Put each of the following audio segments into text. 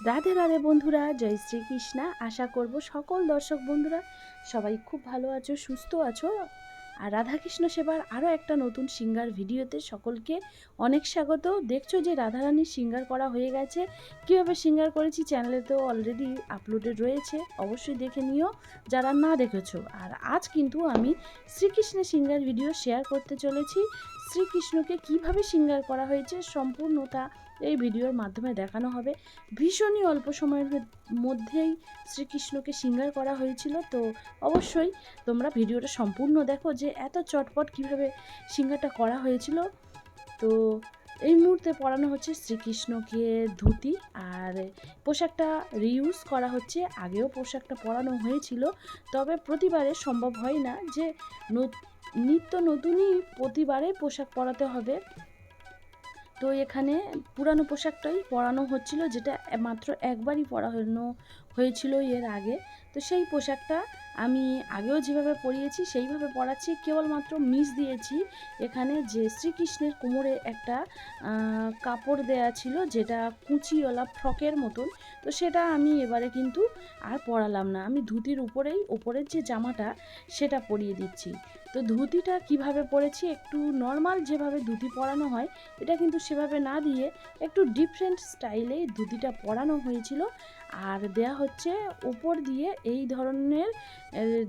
রাধে রাধে বন্ধুরা, জয় শ্রীকৃষ্ণা। আশা করব সকল দর্শক বন্ধুরা সবাই খুব ভালো আছো, সুস্থ আছো। আর রাধাকৃষ্ণ সেবার আরও একটা নতুন সিঙ্গার ভিডিওতে সকলকে অনেক স্বাগত। দেখছ যে রাধারানীর সিঙ্গার করা হয়ে গেছে। কীভাবে সিঙ্গার করেছি চ্যানেলে তো অলরেডি আপলোডেড রয়েছে। অবশ্যই দেখে নিও যারা না দেখেছ। আর আজ কিন্তু আমি শ্রীকৃষ্ণের সিঙ্গার ভিডিও শেয়ার করতে চলেছি। শ্রীকৃষ্ণকে কীভাবে সিঙ্গার করা হয়েছে সম্পূর্ণতা এই ভিডিওর মাধ্যমে দেখানো হবে। ভীষণই অল্প সময়ের মধ্যেই শ্রীকৃষ্ণকে সিঙ্গার করা হয়েছিল। তো অবশ্যই তোমরা ভিডিওটা সম্পূর্ণ দেখো যে এত চটপট কীভাবে সিঙ্গারটা করা হয়েছিল। তো এই মুহূর্তে পরানো হচ্ছে শ্রীকৃষ্ণকে ধুতি আর পোশাকটা রিউজ করা হচ্ছে। আগেও পোশাকটা পরানো হয়েছিল, তবে প্রতিবারে সম্ভব হয় না যে নিত্য নতুনই প্রতিবারে পোশাক পরাতে হবে। তো এখানে পুরানো পোশাকটাই পরানো হচ্ছিল, যেটা মাত্র একবারই পরানো হয়েছিল এর আগে। তো সেই পোশাকটা আমি আগেও যেভাবে পরিয়েছি, সেইভাবে পরাচ্ছি। কেবলমাত্র মিস দিয়েছি, এখানে যে শ্রীকৃষ্ণের কোমরে একটা কাপড় দেয়া ছিল, যেটা কুচিওয়ালা ফ্রকের মতন। তো সেটা আমি এবারে কিন্তু আর পরালাম না। আমি ধুতির উপরেই, ওপরের যে জামাটা, সেটা পরিয়ে দিচ্ছি। তো ধুতিটা কীভাবে পরেছি একটু নর্মাল যেভাবে ধুতি পরানো হয়, এটা কিন্তু সেভাবে না দিয়ে একটু ডিফারেন্ট স্টাইলে ধুতিটা পরানো হয়েছিল। আর দেয়া হচ্ছে ওপর দিয়ে এই ধরনের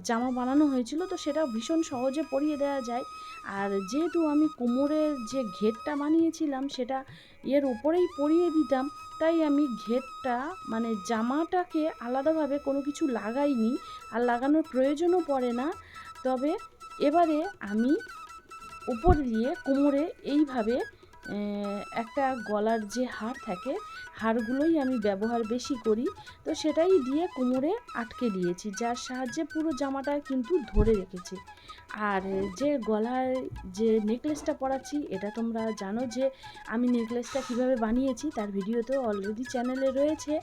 জামা বানানো হয়েছিল, তো সেটা ভীষণ সহজে পরিয়ে দেওয়া যায়। আর যেহেতু আমি কোমরের যে ঘেরটা বানিয়েছিলাম, সেটা এর উপরেই পরিয়ে দিতাম, তাই আমি ঘেরটা মানে জামাটাকে আলাদাভাবে কোনো কিছু লাগাইনি। আর লাগানোর প্রয়োজনও পড়ে না। তবে এবারে আমি উপর দিয়ে কোমরে এইভাবে একটা গলার যে হার থাকে, হারগুলোই আমি ব্যবহার বেশি করি। তো সেটাই দিয়ে কোমরে আটকে দিয়েছি, যার সাহায্যে পুরো জামাটা কিন্তু ধরে রেখেছে। আর যে গলার যে নেকলেসটা পরাচ্ছি, এটা তোমরা জানো যে আমি নেকলেসটা কীভাবে বানিয়েছি, তার ভিডিও তো অলরেডি চ্যানেলে রয়েছে।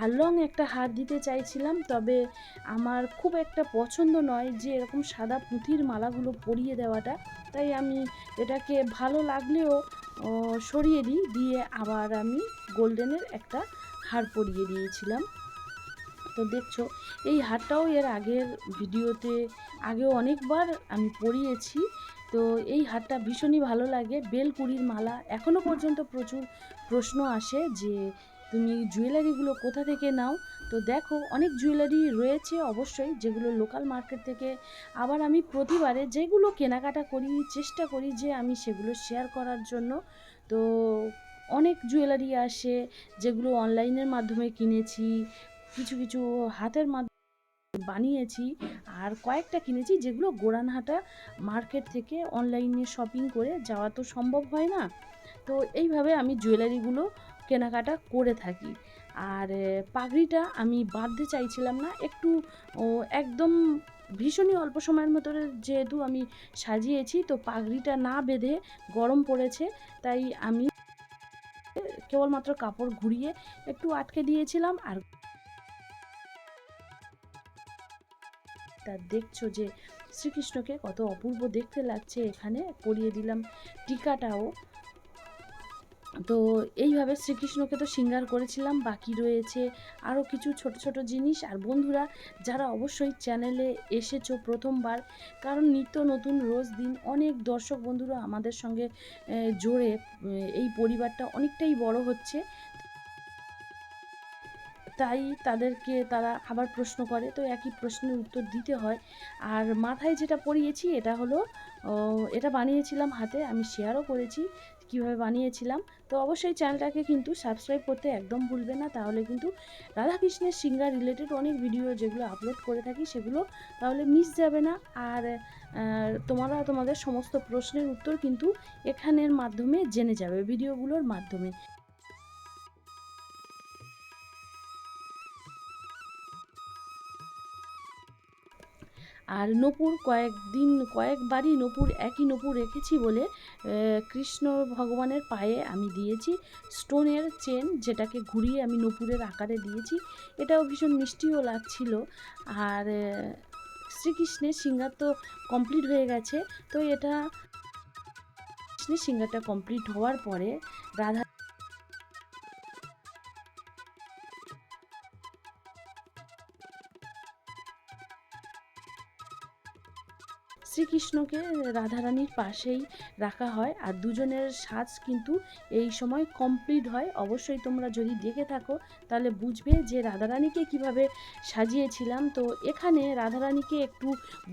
আর লং একটা হার দিতে চাইছিলাম, তবে আমার খুব একটা পছন্দ নয় যে এরকম সাদা পুঁথির মালাগুলো পরিয়ে দেওয়াটা। তাই আমি এটাকে ভালো লাগলেও সরিয়ে দিই, দিয়ে আবার আমি গোল্ডেনের একটা হার পরিয়ে দিয়েছিলাম। তো দেখছ, এই হারটাও এর আগের ভিডিওতে আগেও অনেকবার আমি পরিয়েছি। তো এই হারটা ভীষণই ভালো লাগে। বেলকুড়ির মালা এখনও পর্যন্ত প্রচুর প্রশ্ন আসে যে, তুমি জুয়েলারিগুলো কোথা থেকে নাও? তো দেখো, অনেক জুয়েলারি রয়েছে অবশ্যই, যেগুলো লোকাল মার্কেট থেকে আবার আমি প্রতিবারে যেগুলো কেনাকাটা করি, চেষ্টা করি যে আমি সেগুলো শেয়ার করার জন্য। তো অনেক জুয়েলারি আসে, যেগুলো অনলাইনের মাধ্যমে কিনেছি, কিছু কিছু হাতের মাধ্যমে বানিয়েছি, আর কয়েকটা কিনেছি যেগুলো গোড়ানহাটা মার্কেট থেকে অনলাইনে শপিং করে যাওয়া তো সম্ভব হয় না। তো এইভাবে আমি জুয়েলারিগুলো কেনাকাটা করে থাকি। আর পাগড়িটা আমি বাঁধতে চাইছিলাম না, একটু একদম ভীষণই অল্প সময়ের মতো যেহেতু আমি সাজিয়েছি, তো পাগড়িটা না বেঁধে গরম পড়েছে, তাই আমি কেবলমাত্র কাপড় ঘুরিয়ে একটু আটকে দিয়েছিলাম, আর তা দেখছ যে, শ্রীকৃষ্ণকে কত অপূর্ব দেখতে লাগছে এখানে, পরিয়ে দিলাম টিকাটাও। তো এইভাবে শ্রীকৃষ্ণকে তো সিঙ্গার করেছিলাম, বাকি রয়েছে আরও কিছু ছোট ছোট জিনিস। আর বন্ধুরা, যারা অবশ্যই চ্যানেলে এসেছ প্রথমবার, কারণ নিত্য নতুন রোজ দিন, অনেক দর্শক বন্ধুরা আমাদের সঙ্গে জোরে এই পরিবারটা অনেকটাই বড় হচ্ছে। তাই তাদেরকে তারা আবার প্রশ্ন করে। তো একই প্রশ্নের উত্তর দিতে হয়। আর মাথায় যেটা পরিয়েছি, এটা হলো এটা বানিয়েছিলাম হাতে, আমি শেয়ারও করেছি, কীভাবে বানিয়েছিলাম। তো অবশ্যই চ্যানেলটাকে কিন্তু সাবস্ক্রাইব করতে একদম ভুলবে না। তাহলে কিন্তু রাধাকৃষ্ণের সিঙ্গার রিলেটেড অনেক ভিডিও যেগুলো আপলোড করে থাকি, সেগুলো তাহলে মিস যাবে না। আর তোমরা তোমাদের সমস্ত প্রশ্নের উত্তর কিন্তু এখানের মাধ্যমে জেনে যাবে ভিডিওগুলোর মাধ্যমে। আর নপুর কয়েকদিন, কয়েকবারই নপুর একই নপুর রেখেছি বলে কৃষ্ণ ভগবানের পায়ে আমি দিয়েছি স্টোনের চেন যেটাকে ঘুরিয়ে আমি নপুরের আকারে দিয়েছি। এটাও ভীষণ মিষ্টিও লাগছিল। আর শ্রীকৃষ্ণের সিঙ্গার তো কমপ্লিট হয়ে গেছে। তো এটা, কৃষ্ণের সিঙ্গারটা কমপ্লিট হওয়ার পরে রাধা শ্রীকৃষ্ণকে রাধারানীর পাশেই রাখা হয়। আর দুজনের সাজ কিন্তু এই সময় কমপ্লিট হয়। অবশ্যই তোমরা যদি দেখে থাকো, তাহলে বুঝবে যে রাধারানীকে কীভাবে সাজিয়েছিলাম। তো এখানে রাধারানীকে একটু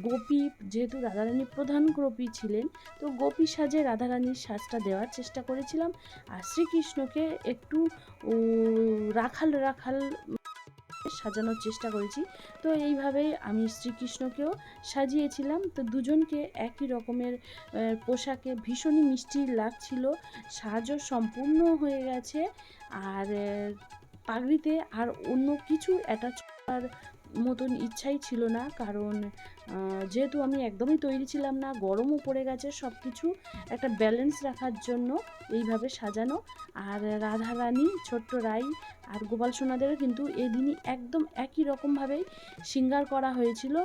গোপী, যেহেতু রাধারানী প্রধান গোপী ছিলেন, তো গোপী সাজে রাধারানীর সাজটা দেওয়ার চেষ্টা করেছিলাম। আর শ্রীকৃষ্ণকে একটু রাখাল রাখাল সাজানোর চেষ্টা করেছি। তো এইভাবেই আমি শ্রীকৃষ্ণকেও সাজিয়েছিলাম। তো দুজনকে একই রকমের পোশাকে ভীষণই মিষ্টি লাগছিল। সাজও সম্পূর্ণ হয়ে গেছে। আর পাগড়িতে আর অন্য কিছু অ্যাটাচ করার মতন ইচ্ছাই ছিল না, কারণ যেহেতু আমি একদমই তৈরি ছিলাম না, গরমও পড়ে গেছে সব কিছু একটা ব্যালেন্স রাখার জন্য এইভাবে সাজানো। আর রাধা রানী ছোট্ট রাই আর গোপাল সোনাদেরও কিন্তু এই দিনই একদম একই রকমভাবেই সিঙ্গার করা হয়েছিল।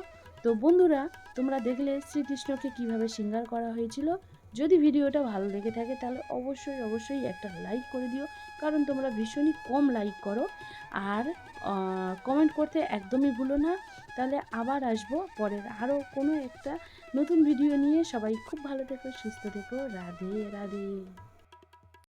তো বন্ধুরা, তোমরা দেখলে শ্রীকৃষ্ণকে কীভাবে সিঙ্গার করা হয়েছিল। যদি ভিডিওটা ভালো লেগে থাকে তাহলে অবশ্যই অবশ্যই একটা লাইক করে দিও। কারণ তোমরা ভীষণই কম লাইক করো। আর কমেন্ট করতে একদমই ভুলো না। তাহলে আবার আসব পরের আরও কোনো একটা নতুন ভিডিও নিয়ে। সবাই খুব ভালো থেকো, সুস্থ থেকো। রাধে রাধে।